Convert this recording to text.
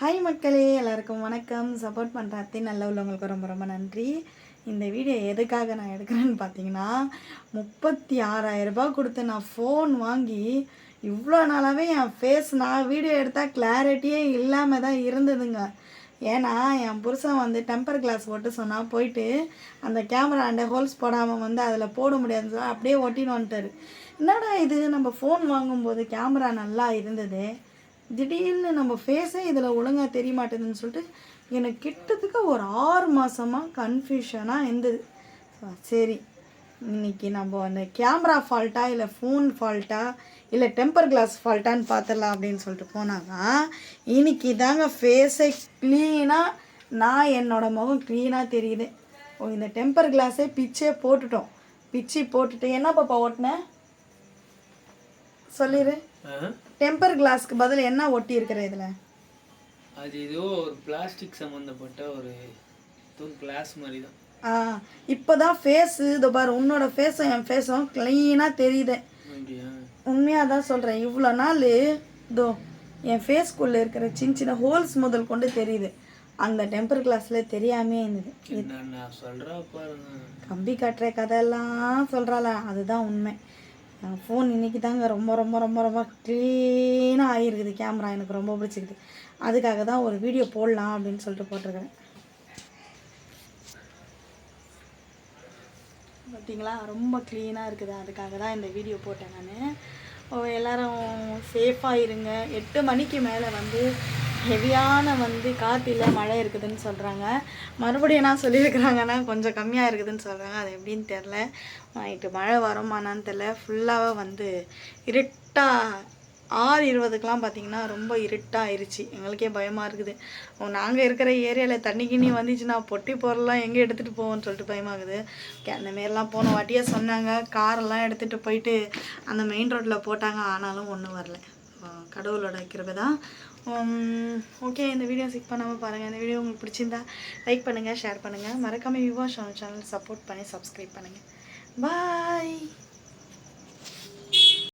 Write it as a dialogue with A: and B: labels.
A: Hi மக்களே. எல்லாருக்கும் வணக்கம். சப்போர்ட் பண்ணுற அத்தை நல்ல உள்ளவங்களுக்கு ரொம்ப ரொம்ப நன்றி. இந்த வீடியோ எதுக்காக நான் எடுக்கிறேன்னு பார்த்தீங்கன்னா முப்பத்தி ஆறாயிரம் ரூபாய் கொடுத்து நான் ஃபோன் வாங்கி இவ்வளோ நாளாகவே என் ஃபேஸ் நான் வீடியோ எடுத்தால் கிளாரிட்டியே இல்லாமல் தான் இருந்ததுங்க. ஏன்னா என் புருஷன் வந்து டெம்பர் கிளாஸ் ஒட்டு சொன்னால் போயிட்டு அந்த கேமரா அண்ட ஹோல்ஸ் போடாமல் வந்து அதில் போட முடியாதுன்னு சொல்லி அப்படியே ஒட்டின்னு வந்துட்டாரு. என்னடா இது? நம்ம ஃபோன் வாங்கும்போது கேமரா நல்லா இருந்தது. திடீர்னு நம்ம ஃபேஸே இதில் ஒழுங்காக தெரிய மாட்டேதுன்னு சொல்லிட்டு எனக்கு கிட்டத்துக்கு ஒரு ஆறு மாதமாக கன்ஃபியூஷனாக இருந்தது. சரி. இன்னைக்கு நம்ம அந்த கேமரா ஃபால்ட்டா இல்லை ஃபோன் ஃபால்ட்டா இல்லை டெம்பர் கிளாஸ் ஃபால்ட்டான்னு பார்த்துடலாம் அப்படின்னு சொல்லிட்டு போனாங்க. இன்னைக்கு தாங்க ஃபேஸை க்ளீனாக நான் என்னோடய முகம் க்ளீனாக தெரியுது. ஓ இந்த டெம்பர் கிளாஸே பிச்சே போட்டுட்டோம். பிச்சு போட்டுட்டு என்ன பாப்பா ஓட்டினேன் சொல்லிடு டெம்பர் கிளாஸ்க்கு பதில் என்ன ஒட்டி இருக்கிற இதில்?
B: அது ஏதோ ஒரு பிளாஸ்டிக் சம்மந்தப்பட்ட ஒரு கிளாஸ் மாதிரி தான்
A: ஆ இப்போ தான் ஃபேஸு இதோ பாரு உன்னோட ஃபேஸும் என் ஃபேஸும் க்ளீனாக தெரியுது. உண்மையாக தான் சொல்கிறேன் இவ்வளோ நாள் இதோ என் ஃபேஸ்க்குள்ளே இருக்கிற சின்ன சின்ன ஹோல்ஸ் முதல் கொண்டு தெரியுது. அந்த டெம்பர் கிளாஸில் தெரியாமே இருந்தது. கம்பி கட்டுற கதையெல்லாம் சொல்கிறாள அதுதான் உண்மை. ஃபோன் இன்னைக்கு தாங்க ரொம்ப ரொம்ப ரொம்ப ரொம்ப க்ளீனாக ஆகிருக்குது கேமரா எனக்கு ரொம்ப பிடிச்சிக்குது அதுக்காக தான் ஒரு வீடியோ போடலாம் அப்படின்னு சொல்லிட்டு போட்டிருக்கிறேன். பார்த்தீங்களா ரொம்ப க்ளீனாக இருக்குது. அதுக்காக தான் இந்த வீடியோ போட்டேன் நான். எல்லோரும் சேஃபாக இருங்க. எட்டு மணிக்கு மேலே வந்து ஹெவியான வந்து காற்றில் மழை இருக்குதுன்னு சொல்கிறாங்க மறுபடியும் என்ன சொல்லியிருக்கிறாங்கன்னா கொஞ்சம் கம்மியாக இருக்குதுன்னு சொல்கிறாங்க அது எப்படின்னு தெரில நைட்டு மழை வருமானான்னு தெரில ஃபுல்லாகவே வந்து இருட்டாக ஆறு இருபதுக்கெலாம் பார்த்தீங்கன்னா ரொம்ப இருட்டாக ஆயிடுச்சு எங்களுக்கே பயமாக இருக்குது. நாங்கள் இருக்கிற ஏரியாவில் தண்ணி கிண்ணி வந்துச்சுன்னா பொட்டி பொருள்லாம் எங்கே எடுத்துகிட்டு போவோம்னு சொல்லிட்டு பயமாகுது. ஓகே அந்த மாரிலாம் போன வாட்டியாக சொன்னாங்க. காரெல்லாம் எடுத்துகிட்டு போயிட்டு அந்த மெயின் ரோட்டில் போட்டாங்க. ஆனாலும் ஒன்றும் வரல. கடவுளோட கிருபை தான் ஓகே இந்த வீடியோ சிக் பண்ணாமல் பாருங்கள் இந்த வீடியோ உங்களுக்கு பிடிச்சிருந்தா லைக் பண்ணுங்கள் ஷேர் பண்ணுங்கள் மறக்காமல் விவோ சேனல் சப்போர்ட் பண்ணி சப்ஸ்கிரைப் பண்ணுங்கள் பாய்